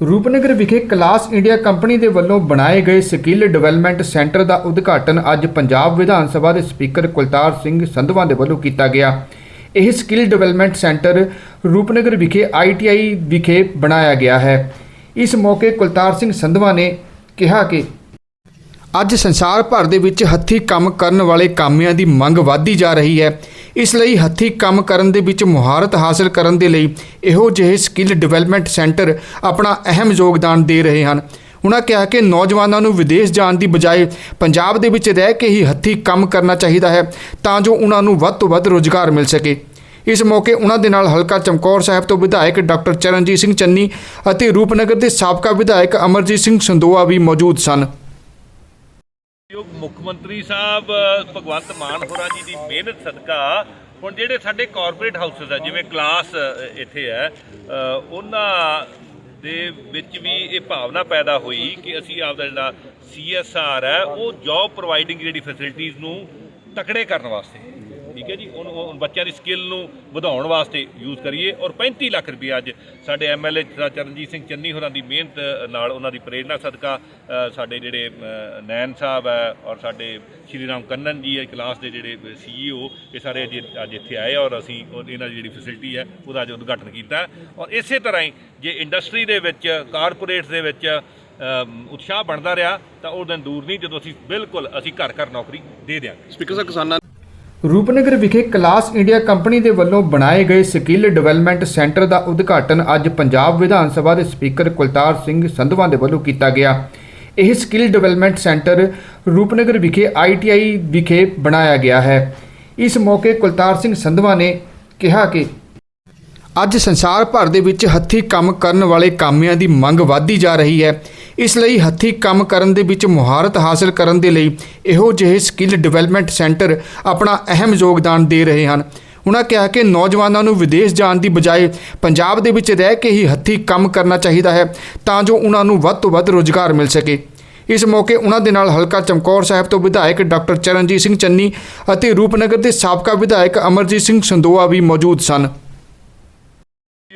ਰੂਪਨਗਰ ਵਿਖੇ class India company ਦੇ ਵੱਲੋਂ ਬਣਾਏ ਗਏ ਸਕਿੱਲ ਡਿਵੈਲਪਮੈਂਟ ਸੈਂਟਰ ਦਾ ਉਦਘਾਟਨ ਅੱਜ ਪੰਜਾਬ ਵਿਧਾਨ ਸਭਾ ਦੇ ਸਪੀਕਰ ਕੁਲਤਾਰ ਸਿੰਘ ਸੰਧਵਾਂ ਦੇ ਵੱਲੋਂ ਕੀਤਾ ਗਿਆ। ਇਹ ਸਕਿੱਲ ਡਿਵੈਲਪਮੈਂਟ ਸੈਂਟਰ ਰੂਪਨਗਰ ਵਿਖੇ ਆਈਟੀਆਈ ਵਿਖੇ ਬਣਾਇਆ ਗਿਆ ਹੈ। ਇਸ ਮੌਕੇ ਕੁਲਤਾਰ ਸਿੰਘ ਸੰਧਵਾਂ ਨੇ ਕਿਹਾ ਕਿ ਅੱਜ ਸੰਸਾਰ ਭਰ ਦੇ ਵਿੱਚ ਹੱਥੀਂ ਕੰਮ ਕਰਨ ਵਾਲੇ ਕਾਮਿਆਂ ਦੀ ਮੰਗ ਵਧਦੀ ਜਾ ਰਹੀ ਹੈ। ਇਸ ਲਈ ਹੱਥੀਂ ਕੰਮ ਕਰਨ ਦੇ ਵਿੱਚ ਮੁਹਾਰਤ ਹਾਸਲ ਕਰਨ ਦੇ ਲਈ ਇਹੋ ਜਿਹੇ ਸਕਿੱਲ ਡਿਵੈਲਪਮੈਂਟ ਸੈਂਟਰ ਆਪਣਾ ਅਹਿਮ ਯੋਗਦਾਨ ਦੇ ਰਹੇ ਹਨ। ਉਹਨਾਂ ਕਿਹਾ ਕਿ ਨੌਜਵਾਨਾਂ ਨੂੰ ਵਿਦੇਸ਼ ਜਾਣ ਦੀ ਬਜਾਏ ਪੰਜਾਬ ਦੇ ਵਿੱਚ ਰਹਿ ਕੇ ਹੀ ਹੱਥੀਂ ਕੰਮ ਕਰਨਾ ਚਾਹੀਦਾ ਹੈ ਤਾਂ ਜੋ ਉਹਨਾਂ ਨੂੰ ਵੱਧ ਤੋਂ ਵੱਧ ਰੋਜ਼ਗਾਰ ਮਿਲ ਸਕੇ। ਇਸ ਮੌਕੇ ਉਹਨਾਂ ਦੇ ਨਾਲ ਹਲਕਾ ਚਮਕੌਰ ਸਾਹਿਬ ਤੋਂ ਵਿਧਾਇਕ ਡਾਕਟਰ ਚਰਨਜੀਤ ਸਿੰਘ ਚੰਨੀ ਅਤੇ ਰੂਪਨਗਰ ਦੇ ਸਾਬਕਾ ਵਿਧਾਇਕ ਅਮਰਜੀਤ ਸਿੰਘ ਸੰਦੋਆ ਵੀ ਮੌਜੂਦ ਸਨ। ਯੋਗ ਮੁੱਖ ਮੰਤਰੀ ਸਾਹਿਬ, ਭਗਵੰਤ ਮਾਨ ਹੋਰਾਂ ਜੀ ਦੀ ਮਿਹਨਤ ਸਦਕਾ ਹੁਣ ਜਿਹੜੇ ਸਾਡੇ ਕਾਰਪੋਰੇਟ ਹਾਊਸਸ ਆ, ਜਿਵੇਂ ਕਲਾਸ ਇੱਥੇ ਹੈ ਉਹਨਾਂ ਦੇ ਵਿੱਚ ਵੀ ਇਹ ਭਾਵਨਾ ਪੈਦਾ ਹੋਈ ਕਿ ਅਸੀਂ ਆਪਦਾ ਜਿਹੜਾ ਸੀਐਸਆਰ ਹੈ, ਉਹ ਜੌਬ ਪ੍ਰੋਵਾਈਡਿੰਗ ਜਿਹੜੀ ਫੈਸਿਲਿਟੀਆਂ ਨੂੰ ਤਕੜੇ ਕਰਨ ਵਾਸਤੇ ਠੀਕ ਹੈ ਜੀ, ਉਹਨੂੰ ਉਹ ਬੱਚਿਆਂ ਦੀ ਸਕਿੱਲ ਨੂੰ ਵਧਾਉਣ ਵਾਸਤੇ ਯੂਜ਼ ਕਰੀਏ ਔਰ 35 ਲੱਖ ਰੁਪਏ ਅੱਜ ਸਾਡੇ ਐਮਐਲਏ ਚਰਨਜੀਤ ਸਿੰਘ ਚੰਨੀ ਹੋਰਾਂ ਦੀ ਮਿਹਨਤ ਨਾਲ ਉਹਨਾਂ ਦੀ ਪ੍ਰੇਰਣਾ ਸਦਕਾ ਸਾਡੇ ਜਿਹੜੇ ਨੈਨ ਸਾਹਿਬ ਹੈ ਔਰ ਸਾਡੇ ਸ਼੍ਰੀ ਰਾਮ ਕੰਨਨ ਜੀ ਹੈ ਕਲਾਸ ਦੇ ਜਿਹੜੇ ਸੀਈਓ ਇਹ ਸਾਰੇ ਅੱਜ ਅੱਜ ਇੱਥੇ ਆਏ ਔਰ ਅਸੀਂ ਉਹ- ਇਹਨਾਂ ਦੀ ਜਿਹੜੀ ਫੈਸਿਲਿਟੀ ਹੈ, ਉਹਦਾ ਅੱਜ ਉਦਘਾਟਨ ਕੀਤਾ ਔਰ ਇਸੇ ਤਰ੍ਹਾਂ ਹੀ ਜੇ ਇੰਡਸਟਰੀ ਦੇ ਵਿੱਚ ਕਾਰਪੋਰੇਟਸ ਦੇ ਵਿੱਚ ਉਤਸ਼ਾਹ ਬਣਦਾ ਰਿਹਾ, ਤਾਂ ਉਹ ਦਿਨ ਦੂਰ ਨਹੀਂ, ਜਦੋਂ ਅਸੀਂ ਬਿਲਕੁਲ ਅਸੀਂ ਘਰ ਘਰ ਨੌਕਰੀ ਦੇ ਦਿਆਂਗੇ। ਸਪੀਕਰ ਸਾਹਿਬ, ਕਿਸਾਨਾਂ ਰੂਪਨਗਰ ਵਿਖੇ ਕਲਾਸ ਇੰਡੀਆ ਕੰਪਨੀ ਦੇ ਵੱਲੋਂ ਬਣਾਏ ਗਏ ਸਕਿੱਲ ਡਿਵੈਲਪਮੈਂਟ ਸੈਂਟਰ ਦਾ ਉਦਘਾਟਨ ਅੱਜ ਪੰਜਾਬ ਵਿਧਾਨ ਸਭਾ ਦੇ ਸਪੀਕਰ ਕੁਲਤਾਰ ਸਿੰਘ ਸੰਧਵਾਂ ਦੇ ਵੱਲੋਂ ਕੀਤਾ ਗਿਆ। ਇਹ ਸਕਿੱਲ ਡਿਵੈਲਪਮੈਂਟ ਸੈਂਟਰ ਰੂਪਨਗਰ ਵਿਖੇ ਆਈਟੀਆਈ ਵਿਖੇ ਬਣਾਇਆ ਗਿਆ ਹੈ। ਇਸ ਮੌਕੇ ਕੁਲਤਾਰ ਸਿੰਘ ਸੰਧਵਾਂ ਨੇ ਕਿਹਾ ਕਿ ਅੱਜ ਸੰਸਾਰ ਭਰ ਦੇ ਵਿੱਚ ਹੱਥੀਂ ਕੰਮ ਕਰਨ ਵਾਲੇ ਕਾਮਿਆਂ ਦੀ ਮੰਗ ਵਧਦੀ ਜਾ ਰਹੀ ਹੈ। ਇਸ ਲਈ ਹੱਥੀਂ ਕੰਮ ਕਰਨ ਦੇ ਵਿੱਚ ਮੁਹਾਰਤ ਹਾਸਲ ਕਰਨ ਦੇ ਲਈ ਇਹੋ ਜਿਹੇ ਸਕਿੱਲ ਡਿਵੈਲਪਮੈਂਟ ਸੈਂਟਰ ਆਪਣਾ ਅਹਿਮ ਯੋਗਦਾਨ ਦੇ ਰਹੇ ਹਨ। ਉਹਨਾਂ ਕਿਹਾ ਕਿ ਨੌਜਵਾਨਾਂ ਨੂੰ ਵਿਦੇਸ਼ ਜਾਣ ਦੀ ਬਜਾਏ ਪੰਜਾਬ ਦੇ ਵਿੱਚ ਰਹਿ ਕੇ ਹੀ ਹੱਥੀਂ ਕੰਮ ਕਰਨਾ ਚਾਹੀਦਾ ਹੈ ਤਾਂ ਜੋ ਉਹਨਾਂ ਨੂੰ ਵੱਧ ਤੋਂ ਵੱਧ ਰੋਜ਼ਗਾਰ ਮਿਲ ਸਕੇ। ਇਸ ਮੌਕੇ ਉਹਨਾਂ ਦੇ ਨਾਲ ਹਲਕਾ ਚਮਕੌਰ ਸਾਹਿਬ ਤੋਂ ਵਿਧਾਇਕ ਡਾਕਟਰ ਚਰਨਜੀਤ ਸਿੰਘ ਚੰਨੀ ਅਤੇ ਰੂਪਨਗਰ ਦੇ ਸਾਬਕਾ ਵਿਧਾਇਕ ਅਮਰਜੀਤ ਸਿੰਘ ਸੰਦੋਆ ਵੀ ਮੌਜੂਦ ਸਨ।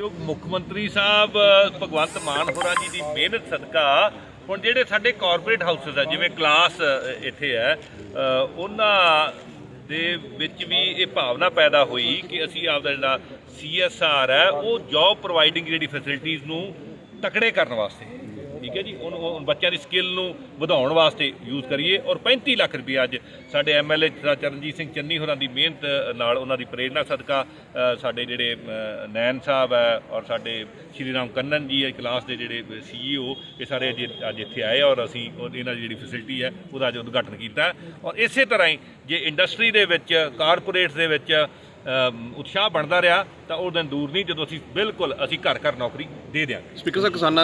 ਯੋਗ ਮੁੱਖ ਮੰਤਰੀ ਸਾਹਿਬ, ਭਗਵੰਤ ਮਾਨ ਹੋਰਾਂ ਜੀ ਦੀ ਮਿਹਨਤ ਸਦਕਾ ਹੁਣ ਜਿਹੜੇ ਸਾਡੇ ਕਾਰਪੋਰੇਟ ਹਾਊਸਸ ਆ, ਜਿਵੇਂ ਕਲਾਸ ਇੱਥੇ ਹੈ ਉਹਨਾਂ ਦੇ ਵਿੱਚ ਵੀ ਇਹ ਭਾਵਨਾ ਪੈਦਾ ਹੋਈ ਕਿ ਅਸੀਂ ਆਪਦਾ ਜਿਹੜਾ ਸੀਐਸਆਰ ਹੈ, ਉਹ ਜੌਬ ਪ੍ਰੋਵਾਈਡਿੰਗ ਜਿਹੜੀ ਫੈਸਿਲਿਟੀਆਂ ਨੂੰ ਤਕੜੇ ਕਰਨ ਵਾਸਤੇ। ਠੀਕ ਹੈ ਜੀ ਉਹਨੂੰ ਉਹ ਬੱਚਿਆਂ ਦੀ ਸਕਿੱਲ ਨੂੰ ਵਧਾਉਣ ਵਾਸਤੇ ਯੂਜ਼ ਕਰੀਏ ਔਰ 35 ਲੱਖ ਰੁਪਏ ਅੱਜ ਸਾਡੇ ਐਮਐਲਏ ਚਰਨਜੀਤ ਸਿੰਘ ਚੰਨੀ ਹੋਰਾਂ ਦੀ ਮਿਹਨਤ ਨਾਲ ਉਹਨਾਂ ਦੀ ਪ੍ਰੇਰਣਾ ਸਦਕਾ ਸਾਡੇ ਜਿਹੜੇ ਨੈਨ ਸਾਹਿਬ ਹੈ ਔਰ ਸਾਡੇ ਸ਼੍ਰੀ ਰਾਮ ਕੰਨਨ ਜੀ ਹੈ ਕਲਾਸ ਦੇ ਜਿਹੜੇ ਸੀਈਓ ਇਹ ਸਾਰੇ ਅੱਜ ਅੱਜ ਇੱਥੇ ਆਏ ਔਰ ਅਸੀਂ ਇਹਨਾਂ ਦੀ ਜਿਹੜੀ ਫੈਸਿਲਿਟੀ ਹੈ, ਉਹਦਾ ਅੱਜ ਉਦਘਾਟਨ ਕੀਤਾ ਔਰ ਇਸੇ ਤਰ੍ਹਾਂ ਹੀ ਜੇ ਇੰਡਸਟਰੀ ਦੇ ਵਿੱਚ ਕਾਰਪੋਰੇਟਸ ਦੇ ਵਿੱਚ ਉਤਸ਼ਾਹ ਬਣਦਾ ਰਿਹਾ, ਤਾਂ ਉਹ ਦਿਨ ਦੂਰ ਨਹੀਂ, ਜਦੋਂ ਅਸੀਂ ਬਿਲਕੁਲ ਅਸੀਂ ਘਰ ਘਰ ਨੌਕਰੀ ਦੇ ਦਿਆਂਗੇ। ਸਪੀਕਰ ਸਾਹਿਬ, ਕਿਸਾਨਾਂ